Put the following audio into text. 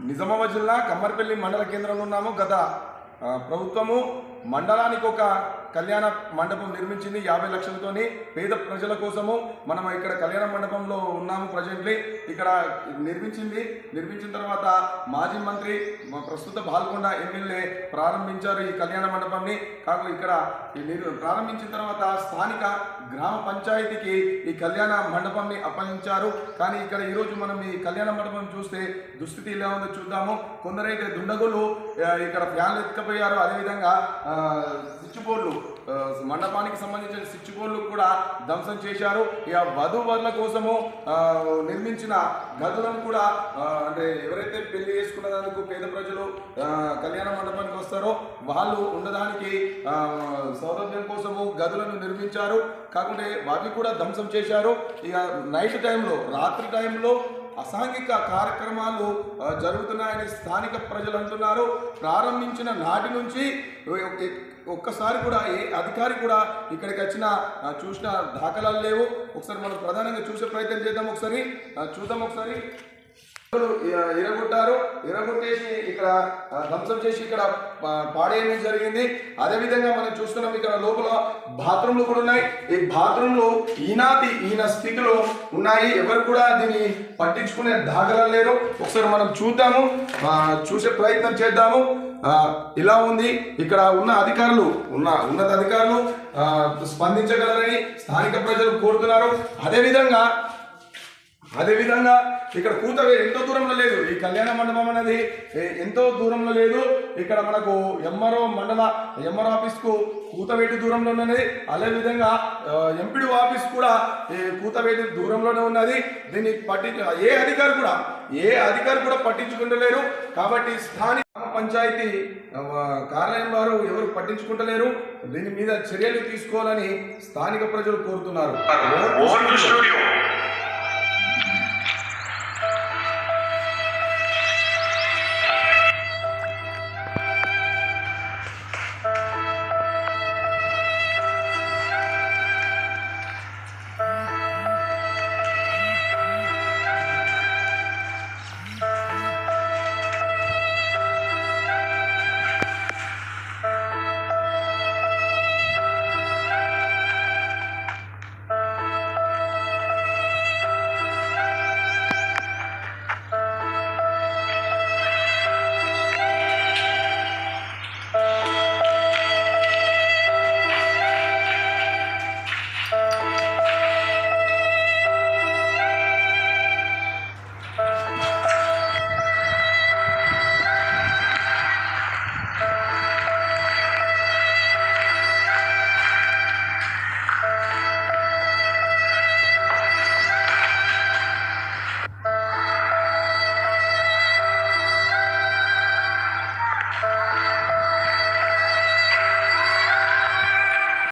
నిజామాబాద్ జిల్లా కమ్మర్పల్లి మండల కేంద్రంలో ఉన్నాము. గత ప్రభుత్వము మండలానికి ఒక కళ్యాణ మండపం నిర్మించింది. యాభై లక్షలతోని పేద ప్రజల కోసము మనం ఇక్కడ కళ్యాణ మండపంలో ఉన్నాము ప్రజెంట్లీ. ఇక్కడ నిర్మించింది నిర్మించిన తర్వాత మాజీ మంత్రి ప్రస్తుత బాల్కొండ ఎమ్మెల్యే ప్రారంభించారు ఈ కళ్యాణ మండపాన్ని కాకు ఇక్కడ ప్రారంభించిన తర్వాత స్థానిక గ్రామ పంచాయతీకి ఈ కళ్యాణ మండపాన్ని అప్పగించారు. కానీ ఇక్కడ ఈరోజు మనం ఈ కళ్యాణ మండపం చూస్తే దుస్థితి ఎలా ఉందో చూద్దాము. కొందరైతే దుండగులు ఇక్కడ ఫ్యాన్లు ఎత్తుకపోయారు. అదేవిధంగా స్విచ్ బోర్డులు మండపానికి సంబంధించిన స్విచ్ బోర్డులు కూడా ధ్వంసం చేశారు. ఇక వధువరుల కోసము నిర్మించిన గదులను కూడా అంటే ఎవరైతే పెళ్ళి చేసుకున్నదానికి పేద ప్రజలు కళ్యాణ మండపానికి వస్తారో వాళ్ళు ఉండడానికి సౌలభ్యం కోసము గదులను నిర్మించారు. కాకుంటే వాటిని కూడా ధ్వంసం చేశారు. ఇక నైట్ టైంలో రాత్రి టైంలో అసాంఘిక కార్యక్రమాలు జరుగుతున్నాయని స్థానిక ప్రజలు అంటున్నారు. ప్రారంభించిన నాటి నుంచి ఒక్కసారి కూడా ఏ అధికారి కూడా ఇక్కడికి వచ్చిన చూసిన దాఖలాలు లేవు. ఒకసారి మనం ప్రధానంగా చూసే ప్రయత్నం చేద్దాం ఒకసారి. చూద్దాం ఒకసారి. ఇరగొట్టారు. ఇరగొట్టేసి ఇక్కడ ధ్వంసం చేసి ఇక్కడ పాడేయడం జరిగింది. అదే విధంగా మనం చూస్తున్నాం ఇక్కడ లోపల బాత్రూమ్లు కూడా ఉన్నాయి. ఈ బాత్రూమ్లు ఈనాటి ఈయన స్థితిలో ఉన్నాయి. ఎవరు కూడా దీన్ని పట్టించుకునే దాఖలం లేరు. ఒకసారి మనం చూద్దాము. చూసే ప్రయత్నం చేద్దాము. ఇలా ఉంది. ఇక్కడ ఉన్న అధికారులు ఉన్న ఉన్నత అధికారులు స్పందించగలరని స్థానిక ప్రజలు కోరుతున్నారు. అదేవిధంగా అదేవిధంగా ఇక్కడ కూతవే ఎంతో దూరంలో లేదు. ఈ కళ్యాణ మండపం అనేది ఎంతో దూరంలో లేదు. ఇక్కడ మనకు ఎంఆర్ఓ మండల ఎంఆర్ఓ ఆఫీస్కు కూతవేటి దూరంలో ఉన్నది. అదేవిధంగా ఎంపీడీ ఆఫీస్ కూడా కూతవేటి దూరంలోనే ఉన్నది. దీన్ని పట్టించు ఏ అధికారి కూడా ఏ అధికారి కూడా పట్టించుకుంటలేరు కాబట్టి స్థానిక పంచాయతీ కార్యాలయం వారు ఎవరు పట్టించుకుంటలేరు దీని మీద చర్యలు తీసుకోవాలని స్థానిక ప్రజలు కోరుతున్నారు.